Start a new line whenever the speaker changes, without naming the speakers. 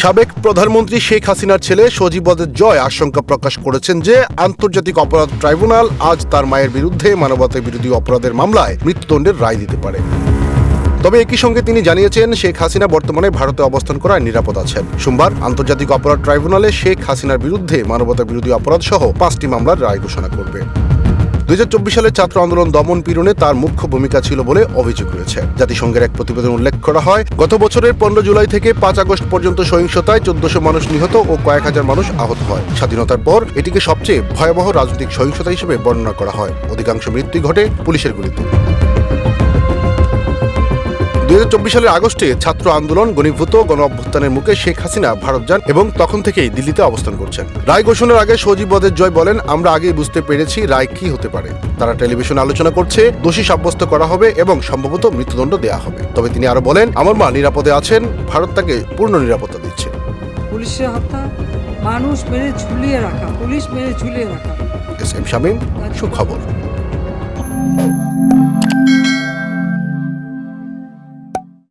সাবেক প্রধানমন্ত্রী শেখ হাসিনার ছেলে সজীবদের জয় আশঙ্কা প্রকাশ করেছেন যে আন্তর্জাতিক অপরাধ ট্রাইব্যুনাল আজ তার মায়ের বিরুদ্ধে মানবতা বিরোধী অপরাধের মামলায় মৃত্যুদণ্ডের রায় দিতে পারে। তবে একই সঙ্গে তিনি জানিয়েছেন, শেখ হাসিনা বর্তমানে ভারতে অবস্থান করায় নিরাপদ আছেন। সোমবার আন্তর্জাতিক অপরাধ ট্রাইব্যুনালে শেখ হাসিনার বিরুদ্ধে মানবতা বিরোধী অপরাধ সহ পাঁচটি মামলার রায় ঘোষণা করবে। দু হাজার চব্বিশ সালে ছাত্র আন্দোলন দমন পীড়নে তার মুখ্য ভূমিকা ছিল বলে অভিযোগ রয়েছে। জাতিসংঘের এক প্রতিবেদন উল্লেখ করা হয়, গত বছরের পনেরো জুলাই থেকে পাঁচ আগস্ট পর্যন্ত সহিংসতায় চোদ্দশো মানুষ নিহত ও কয়েক হাজার মানুষ আহত হয়। স্বাধীনতার পর এটিকে সবচেয়ে ভয়াবহ রাজনৈতিক সহিংসতা হিসেবে বর্ণনা করা হয়। অধিকাংশ মৃত্যু ঘটে পুলিশের গুলিতে। দুই সালের আগস্টে ছাত্র আন্দোলন গণীভূত গণ অভ্যুত্থানের মুখে শেখ হাসিনা ভারত যান এবং তখন থেকেই দিল্লিতে অবস্থান করছেন। রায় ঘোষণার আগে সজীব বদের জয় বলেন আমরা আগেই বুঝতে পেরেছি রায় কি হতে পারে। তারা টেলিভিশন আলোচনা করছে দোষী সাব্যস্ত করা হবে এবং সম্ভবত মৃত্যুদণ্ড দেওয়া হবে। তবে তিনি আরও বলেন আমার মা নিরাপদে আছেন ভারত তাকে পূর্ণ নিরাপত্তা দিচ্ছে।
পুলিশের হত্যা মানুষ মেরে ঝুলিয়ে রাখা পুলিশ মেরে ঝুলিয়ে রাখা।
এস এম শামীম সুখবর।